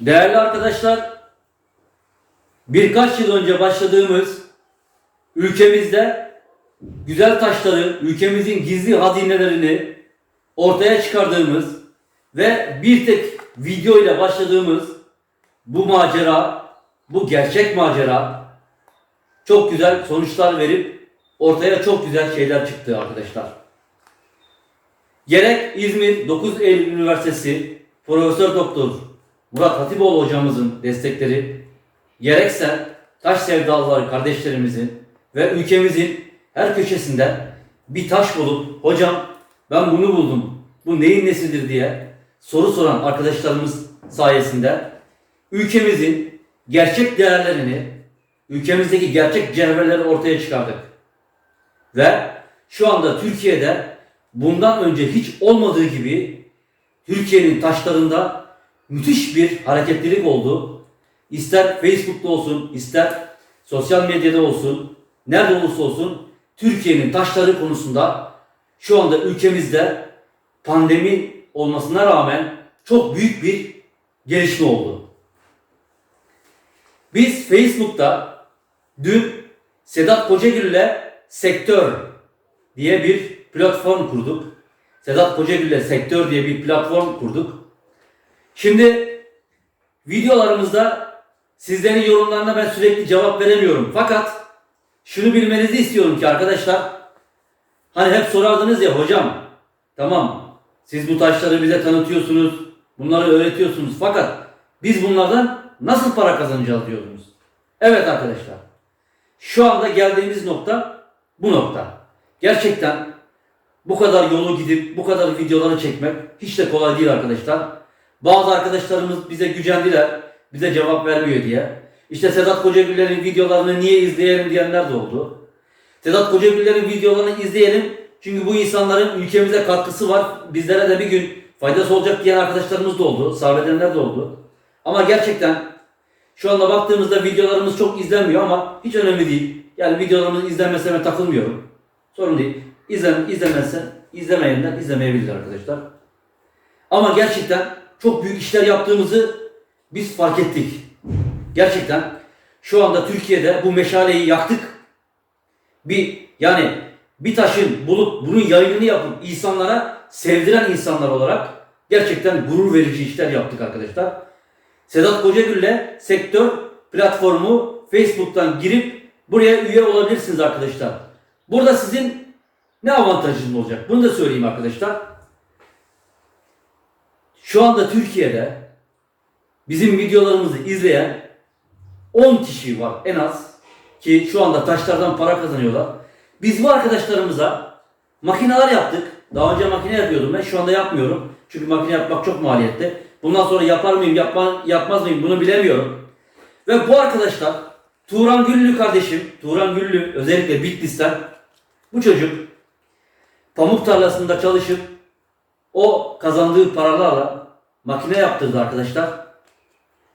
Değerli arkadaşlar, birkaç yıl önce başladığımız ülkemizde güzel taşları, ülkemizin gizli hazinelerini ortaya çıkardığımız ve bir tek video ile başladığımız bu macera, bu gerçek macera çok güzel sonuçlar verip ortaya çok güzel şeyler çıktı arkadaşlar. Gerek İzmir 9 Eylül Üniversitesi Profesör Doktor Murat Hatipoğlu hocamızın destekleri, gerekse taş sevdalıları kardeşlerimizin ve ülkemizin her köşesinde bir taş bulup hocam ben bunu buldum, bu neyin nesidir diye soru soran arkadaşlarımız sayesinde ülkemizin gerçek değerlerini, ülkemizdeki gerçek cevherleri ortaya çıkardık. Ve şu anda Türkiye'de bundan önce hiç olmadığı gibi Türkiye'nin taşlarında müthiş bir hareketlilik oldu. İster Facebook'ta olsun, ister sosyal medyada olsun, nerede olursa olsun Türkiye'nin taşları konusunda şu anda ülkemizde pandemi olmasına rağmen çok büyük bir gelişme oldu. Biz Facebook'ta dün Sedat Kocagül'le Sektör diye bir platform kurduk. Sedat Kocagül'le Sektör diye bir platform kurduk. Şimdi videolarımızda sizlerin yorumlarına ben sürekli cevap veremiyorum. Fakat şunu bilmenizi istiyorum ki arkadaşlar hani hep sorardınız ya hocam tamam siz bu taşları bize tanıtıyorsunuz bunları öğretiyorsunuz fakat biz bunlardan nasıl para kazanacağız diyordunuz. Evet arkadaşlar şu anda geldiğimiz nokta bu nokta. Gerçekten bu kadar yolu gidip bu kadar videoları çekmek hiç de kolay değil arkadaşlar. Bazı arkadaşlarımız bize gücendiler. Bize cevap vermiyor diye. İşte Sedat Kocagüller'in videolarını niye izleyelim diyenler de oldu. Sedat Kocagüller'in videolarını izleyelim. Çünkü bu insanların ülkemize katkısı var. Bizlere de bir gün faydası olacak diyen arkadaşlarımız da oldu. Sabredenler de oldu. Ama gerçekten şu anda baktığımızda videolarımız çok izlenmiyor ama hiç önemli değil. Yani videolarımız izlenmesine takılmıyorum. Sorun değil. İzlen, izlemezse izlemeyenler izlemeyebilir arkadaşlar. Ama gerçekten çok büyük işler yaptığımızı biz fark ettik. Gerçekten şu anda Türkiye'de bu meşaleyi yaktık. Bir yani bir taşın bulup bunun yayınını yapıp insanlara sevdiren insanlar olarak gerçekten gurur verici işler yaptık arkadaşlar. Sedat Kocagül'le sektör platformu Facebook'tan girip buraya üye olabilirsiniz arkadaşlar. Burada sizin ne avantajınız olacak? Bunu da söyleyeyim arkadaşlar. Şu anda Türkiye'de bizim videolarımızı izleyen 10 kişi var en az ki şu anda taşlardan para kazanıyorlar. Biz bu arkadaşlarımıza makineler yaptık. Daha önce makine yapıyordum ben. Şu anda yapmıyorum. Çünkü makine yapmak çok maliyetli. Bundan sonra yapar mıyım, yapma, yapmaz mıyım bunu bilemiyorum. Ve bu arkadaşlar Turan Güllü kardeşim, Turan Güllü özellikle Bitlis'ten bu çocuk pamuk tarlasında çalışıp o kazandığı paralarla makine yaptırdı arkadaşlar.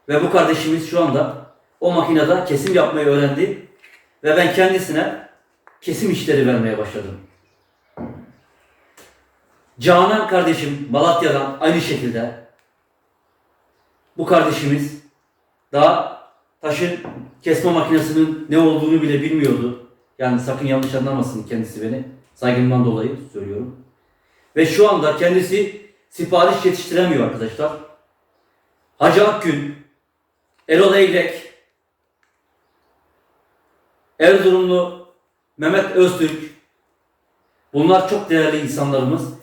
Ve bu kardeşimiz şu anda o makinede kesim yapmayı öğrendi. Ve ben kendisine kesim işleri vermeye başladım. Canan kardeşim Malatya'dan aynı şekilde bu kardeşimiz daha taşın kesme makinesinin ne olduğunu bile bilmiyordu. Yani sakın yanlış anlamasın kendisi beni. Saygımdan dolayı söylüyorum. Ve şu anda kendisi sipariş yetiştiremiyor arkadaşlar. Hacı Akgün, Erol Eylek, Erzurumlu Mehmet Öztürk, bunlar çok değerli insanlarımız.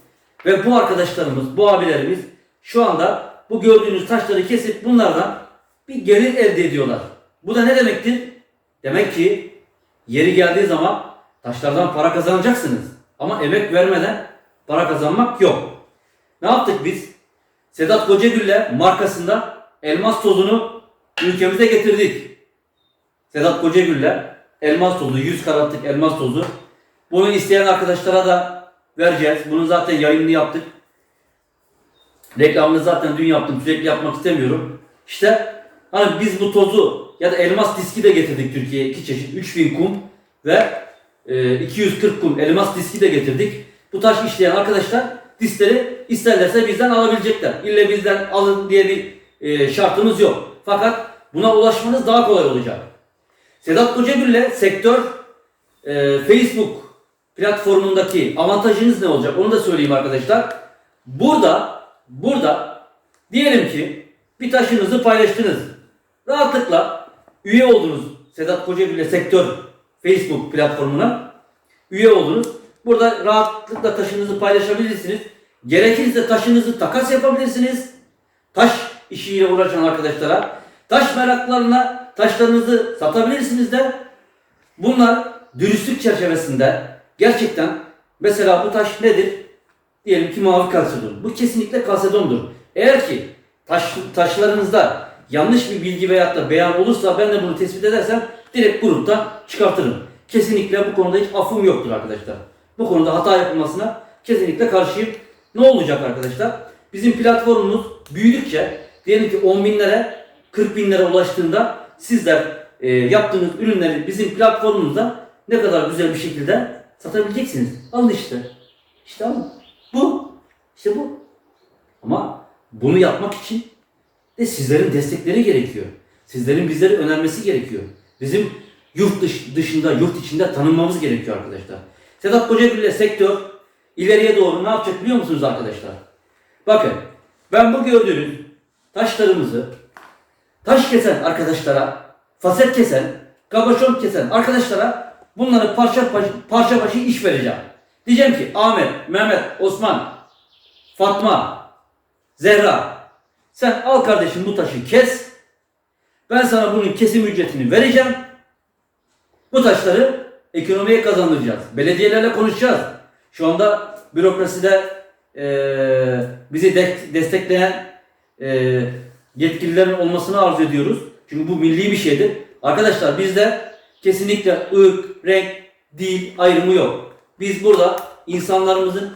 Ve bu arkadaşlarımız, bu abilerimiz şu anda bu gördüğünüz taşları kesip bunlardan bir gelir elde ediyorlar. Bu da ne demektir? Demek ki yeri geldiği zaman taşlardan para kazanacaksınız. Ama emek vermeden para kazanmak yok. Ne yaptık biz? Sedat Kocagül'le markasında elmas tozunu ülkemize getirdik. Sedat Kocagül'le elmas tozu, 100 karatlık elmas tozu. Bunu isteyen arkadaşlara da vereceğiz. Bunun zaten yayınını yaptık. Reklamını zaten dün yaptım. Sürekli yapmak istemiyorum. İşte hani biz bu tozu ya da elmas diski de getirdik Türkiye'ye. iki çeşit. 3000 kum ve e, 240 kum elmas diski de getirdik. Bu taş işleyen arkadaşlar diskleri isterlerse bizden alabilecekler. İlle bizden alın diye bir e, şartımız yok. Fakat buna ulaşmanız daha kolay olacak. Sedat Kocagül'le sektör e, Facebook platformundaki avantajınız ne olacak? Onu da söyleyeyim arkadaşlar. Burada burada diyelim ki bir taşınızı paylaştınız. Rahatlıkla üye oldunuz Sedat Kocagül'le sektör Facebook platformuna. Üye oldunuz. Burada rahatlıkla taşınızı paylaşabilirsiniz. Gerekirse taşınızı takas yapabilirsiniz. Taş işiyle uğraşan arkadaşlara, taş meraklarına taşlarınızı satabilirsiniz de bunlar dürüstlük çerçevesinde gerçekten mesela bu taş nedir? Diyelim ki mavi kalsedon. Bu kesinlikle kalsedondur. Eğer ki taş, taşlarınızda yanlış bir bilgi veyahut da beyan olursa ben de bunu tespit edersem direkt gruptan çıkartırım. Kesinlikle bu konuda hiç affım yoktur arkadaşlar. Bu konuda hata yapılmasına kesinlikle karşıyım. Ne olacak arkadaşlar? Bizim platformumuz büyüdükçe diyelim ki 10 binlere 40 binlere ulaştığında sizler e, yaptığınız ürünleri bizim platformumuzda ne kadar güzel bir şekilde satabileceksiniz. Alın işte. İşte alın. Bu. İşte bu. Ama bunu yapmak için de sizlerin destekleri gerekiyor. Sizlerin bizleri önermesi gerekiyor. Bizim yurt dış, dışında, yurt içinde tanınmamız gerekiyor arkadaşlar. Sedat Kocagül ile sektör ileriye doğru ne yapacak biliyor musunuz arkadaşlar? Bakın ben bu gördüğünüz taşlarımızı taş kesen arkadaşlara, faset kesen, kabaşon kesen arkadaşlara bunları parça parça, parça başı iş vereceğim. Diyeceğim ki Ahmet, Mehmet, Osman, Fatma, Zehra sen al kardeşim bu taşı kes. Ben sana bunun kesim ücretini vereceğim. Bu taşları ekonomiye kazandıracağız. Belediyelerle konuşacağız. Şu anda bürokraside eee, bizi de- destekleyen eee, yetkililerin olmasını arzu ediyoruz. Çünkü bu milli bir şeydir. Arkadaşlar bizde kesinlikle ırk, renk, dil ayrımı yok. Biz burada insanlarımızın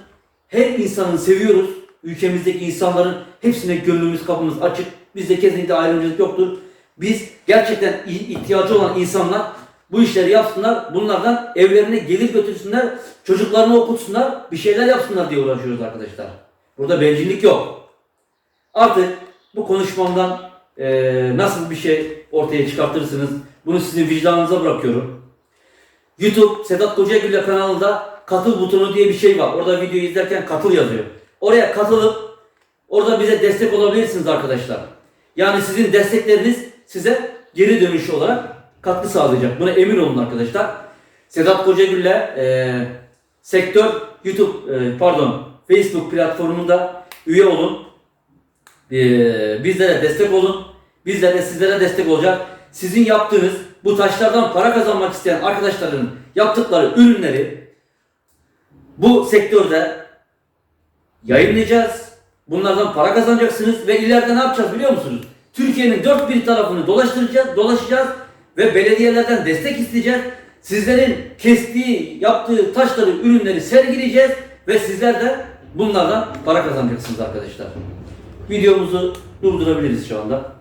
her insanı seviyoruz. Ülkemizdeki insanların hepsine gönlümüz kapımız açık. Bizde kesinlikle ayrımcılık yoktur. Biz gerçekten ihtiyacı olan insanlar bu işleri yapsınlar. Bunlardan evlerine gelir götürsünler. Çocuklarını okutsunlar. Bir şeyler yapsınlar diye uğraşıyoruz arkadaşlar. Burada bencillik yok. Artık bu konuşmamdan eee, nasıl bir şey ortaya çıkartırsınız bunu sizin vicdanınıza bırakıyorum. YouTube Sedat Kocagül kanalında katıl butonu diye bir şey var. Orada videoyu izlerken katıl yazıyor. Oraya katılıp orada bize destek olabilirsiniz arkadaşlar. Yani sizin destekleriniz size geri dönüşü olarak katkı sağlayacak. Buna emin olun arkadaşlar. Sedat Kocagül'le e, sektör YouTube e, pardon Facebook platformunda üye olun. E, bizlere destek olun. Bizler de sizlere destek olacak. Sizin yaptığınız bu taşlardan para kazanmak isteyen arkadaşların yaptıkları ürünleri bu sektörde yayınlayacağız. Bunlardan para kazanacaksınız ve ileride ne yapacağız biliyor musunuz? Türkiye'nin dört bir tarafını dolaştıracağız, dolaşacağız ve belediyelerden destek isteyeceğiz. Sizlerin kestiği, yaptığı taşları, ürünleri sergileyeceğiz ve sizler de bunlardan para kazanacaksınız arkadaşlar. Videomuzu durdurabiliriz şu anda.